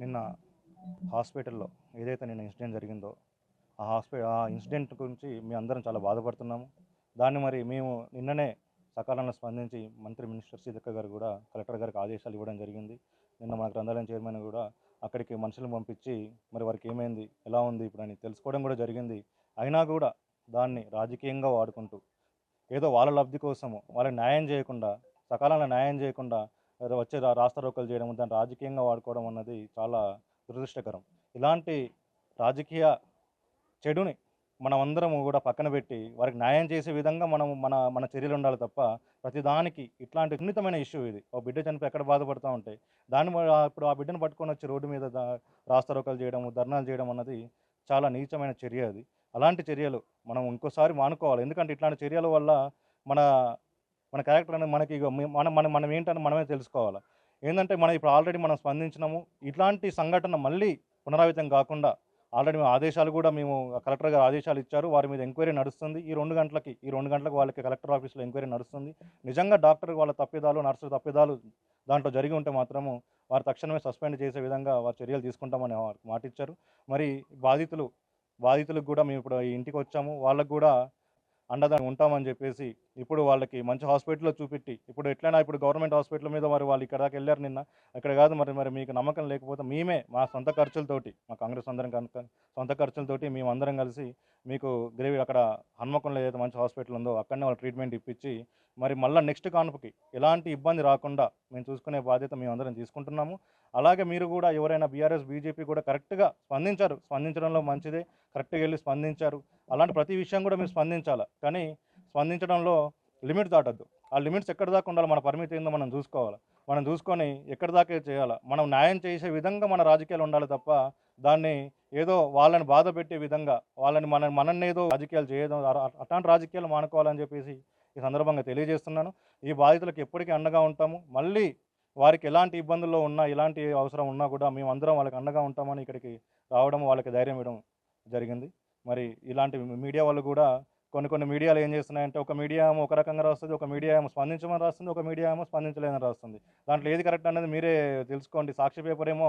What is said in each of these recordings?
నిన్న హాస్పిటల్లో ఏదైతే నిన్న ఇన్సిడెంట్ జరిగిందో ఆ హాస్పిటల్ ఆ ఇన్సిడెంట్ గురించి మీ అందరం చాలా బాధపడుతున్నాము. దాన్ని మరి మేము నిన్ననే సకాలంలో స్పందించి మంత్రి మినిస్టర్ సీతక్క గారు కూడా కలెక్టర్ గారికి ఆదేశాలు ఇవ్వడం జరిగింది. నిన్న మన గ్రంథాలయం చైర్మన్ కూడా అక్కడికి మనుషులను పంపించి మరి వారికి ఏమైంది ఎలా ఉంది ఇప్పుడు అని తెలుసుకోవడం కూడా జరిగింది. అయినా కూడా దాన్ని రాజకీయంగా వాడుకుంటూ ఏదో వాళ్ళ లబ్ధి కోసము వాళ్ళకి న్యాయం చేయకుండా సకాలంలో న్యాయం చేయకుండా వచ్చే రాస్తారోకలు చేయడం దాన్ని రాజకీయంగా వాడుకోవడం అన్నది చాలా దురదృష్టకరం. ఇలాంటి రాజకీయ చెడుని మనం అందరం కూడా పక్కన పెట్టి వారికి న్యాయం చేసే విధంగా మనం మన మన చర్యలు ఉండాలి తప్ప ప్రతిదానికి ఇట్లాంటి సున్నితమైన ఇష్యూ ఇది. ఒక బిడ్డ చనిపోయి ఎక్కడ బాధపడుతూ ఉంటాయి దాన్ని ఇప్పుడు ఆ బిడ్డను పట్టుకొని వచ్చి రోడ్డు మీద రాస్తారోకలు చేయడం ధర్నాలు చేయడం అన్నది చాలా నీచమైన చర్య అది. అలాంటి చర్యలు మనం ఇంకోసారి మానుకోవాలి. ఎందుకంటే ఇట్లాంటి చర్యల వల్ల మన మన క్యారెక్టర్ అనేది మనకి మనం మనం మనం ఏంటని మనమే తెలుసుకోవాలి. ఏంటంటే మనం ఇప్పుడు ఆల్రెడీ మనం స్పందించినాము ఇట్లాంటి సంఘటన మళ్ళీ పునరావృతం కాకుండా ఆల్రెడీ మేము ఆదేశాలు కూడా మేము కలెక్టర్ గారు ఆదేశాలు ఇచ్చారు వారి మీద ఎంక్వైరీ నడుస్తుంది. ఈ రెండు గంటలకి ఈ రెండు గంటలకు వాళ్ళకి కలెక్టర్ ఆఫీస్లో ఎంక్వైరీ నడుస్తుంది. నిజంగా డాక్టర్ వాళ్ళ తప్పిదాలు నర్సు తప్పిదాలు దాంట్లో జరిగి ఉంటే మాత్రము వారు తక్షణమే సస్పెండ్ చేసే విధంగా వారు చర్యలు తీసుకుంటామని వారికి మాటిచ్చారు మరి బాధితులు బాధితులకు కూడా మేము ఇప్పుడు ఈ ఇంటికి వచ్చాము. వాళ్ళకు కూడా అండదాన్ని ఉంటామని చెప్పేసి ఇప్పుడు వాళ్ళకి మంచి హాస్పిటల్లో చూపెట్టి ఇప్పుడు ఎట్లయినా ఇప్పుడు గవర్నమెంట్ హాస్పిటల్ మీద మరి వాళ్ళు ఇక్కడ దాకా వెళ్ళారు నిన్న అక్కడ కాదు మరి మరి మీకు నమ్మకం లేకపోతే మేమే మా సొంత ఖర్చులతోటి మా కాంగ్రెస్ అందరం కనుక సొంత ఖర్చులతోటి మేము అందరం కలిసి మీకు గ్రేవి అక్కడ హన్మకొండలో ఏదైతే మంచి హాస్పిటల్ ఉందో అక్కడనే వాళ్ళు ట్రీట్మెంట్ ఇప్పించి మరి మళ్ళీ నెక్స్ట్ కాన్పుకి ఎలాంటి ఇబ్బంది రాకుండా మేము చూసుకునే బాధ్యత మేము అందరం తీసుకుంటున్నాము. అలాగే మీరు కూడా ఎవరైనా బీఆర్ఎస్ బీజేపీ కూడా కరెక్ట్గా స్పందించారు స్పందించడంలో మంచిదే కరెక్ట్గా వెళ్ళి స్పందించారు అలాంటి ప్రతి విషయం కూడా మీరు స్పందించాలి. కానీ స్పందించడంలో లిమిట్ దాటద్దు. ఆ లిమిట్స్ ఎక్కడి దాకా ఉండాలి మన పరిమితి ఏందో మనం చూసుకోవాలి. మనం చూసుకొని ఎక్కడి దాకా చేయాలి? మనం న్యాయం చేసే విధంగా మన రాజకీయాలు ఉండాలి తప్ప దాన్ని ఏదో వాళ్ళని బాధ పెట్టే విధంగా వాళ్ళని మన మనల్ని ఏదో రాజకీయాలు చేయడం అట్లాంటి రాజకీయాలు మానుకోవాలని చెప్పేసి ఈ సందర్భంగా తెలియజేస్తున్నాను. ఈ బాధితులకు ఎప్పటికీ అండగా ఉంటాము. మళ్ళీ వారికి ఎలాంటి ఇబ్బందుల్లో ఉన్నా ఎలాంటి అవసరం ఉన్నా కూడా మేము అందరం వాళ్ళకి అండగా ఉంటామని ఇక్కడికి రావడం వాళ్ళకి ధైర్యం ఇవ్వడం జరిగింది. మరి ఇలాంటి మీడియా వాళ్ళు కూడా కొన్ని కొన్ని మీడియాలు ఏం చేస్తున్నాయంటే ఒక మీడియా ఏమో ఒక రకంగా రాస్తుంది ఒక మీడియా ఏమో స్పందించమని రాస్తుంది ఒక మీడియా ఏమో స్పందించలేదని రాస్తుంది. దాంట్లో ఏది కరెక్ట్ అనేది మీరే తెలుసుకోండి. సాక్షి పేపర్ ఏమో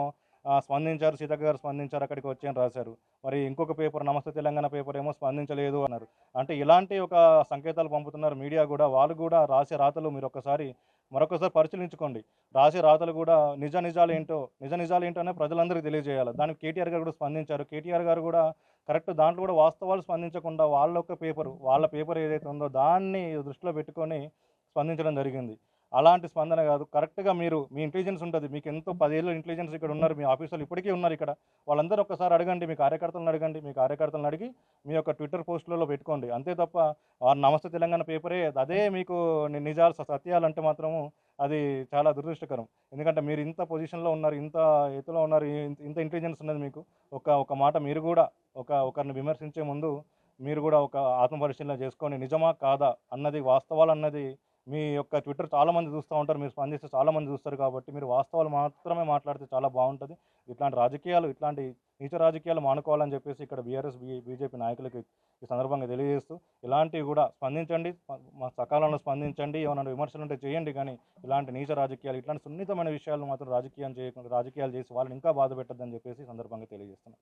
స్పందించారు సీతక్క గారు స్పందించారు అక్కడికి వచ్చి అని రాశారు. మరి ఇంకొక పేపర్ నమస్తే తెలంగాణ పేపర్ ఏమో స్పందించలేదు అన్నారు. అంటే ఇలాంటి ఒక సంకేతాలు పంపుతున్నారు మీడియా కూడా వాళ్ళు కూడా రాసే రాతలు మీరు ఒక్కసారి మరొకసారి పరిశీలించుకోండి. రాసే రాతలు కూడా నిజ నిజాలు ఏంటో నిజ నిజాలు ఏంటో అనే ప్రజలందరికీ తెలియజేయాలి. దానికి కేటీఆర్ గారు కూడా స్పందించారు. కేటీఆర్ గారు కూడా కరెక్ట్ దాంట్లో కూడా వాస్తవాలు స్పందించకుండా వాళ్ళ యొక్క పేపర్ వాళ్ళ పేపర్ ఏదైతే ఉందో దాన్ని దృష్టిలో పెట్టుకొని స్పందించడం జరిగింది. అలాంటి స్పందన కాదు. కరెక్ట్గా మీరు మీ ఇంటెలిజెన్స్ ఉంటుంది. మీకు ఎంతో పదేళ్ళు ఇంటెలిజెన్స్ ఇక్కడ ఉన్నారు. మీ ఆఫీసర్లు ఇప్పటికీ ఉన్నారు ఇక్కడ. వాళ్ళందరూ ఒకసారి అడగండి మీ కార్యకర్తలను అడగండి మీ కార్యకర్తలను అడిగి మీ యొక్క ట్విట్టర్ పోస్టులలో పెట్టుకోండి. అంతే తప్ప నమస్తే తెలంగాణ పేపరే అదే మీకు నిజాలు స- సత్యాలు అంటే మాత్రము అది చాలా దురదృష్టకరం. ఎందుకంటే మీరు ఇంత పొజిషన్లో ఉన్నారు ఇంత ఎత్తులో ఉన్నారు ఇంత- ఇంత ఇంటెలిజెన్స్ ఉన్నది మీకు. ఒక ఒక మాట మీరు కూడా ఒక ఒకరిని విమర్శించే ముందు మీరు కూడా ఒక ఆత్మపరిశీలన చేసుకొని నిజమా కాదా అన్నది వాస్తవాలు అన్నది మీ యొక్క ట్విట్టర్ చాలామంది చూస్తూ ఉంటారు మీరు స్పందిస్తే చాలామంది చూస్తారు కాబట్టి మీరు వాస్తవాలు మాత్రమే మాట్లాడితే చాలా బాగుంటుంది. ఇట్లాంటి రాజకీయాలు ఇట్లాంటి నీచ రాజకీయాలు మానుకోవాలని చెప్పేసి ఇక్కడ బీఆర్ఎస్ బీ బీజేపీ నాయకులకి ఈ సందర్భంగా తెలియజేస్తూ ఇలాంటివి కూడా స్పందించండి మా సకాలంలో స్పందించండి ఏమైనా విమర్శలు ఉంటే చేయండి కానీ ఇలాంటి నీచ రాజకీయాలు ఇట్లాంటి సున్నితమైన విషయాలు మాత్రం రాజకీయం చేయకుండా రాజకీయాలు చేసి వాళ్ళని ఇంకా బాధ పెట్టద్దని చెప్పేసి సందర్భంగా తెలియజేస్తున్నాను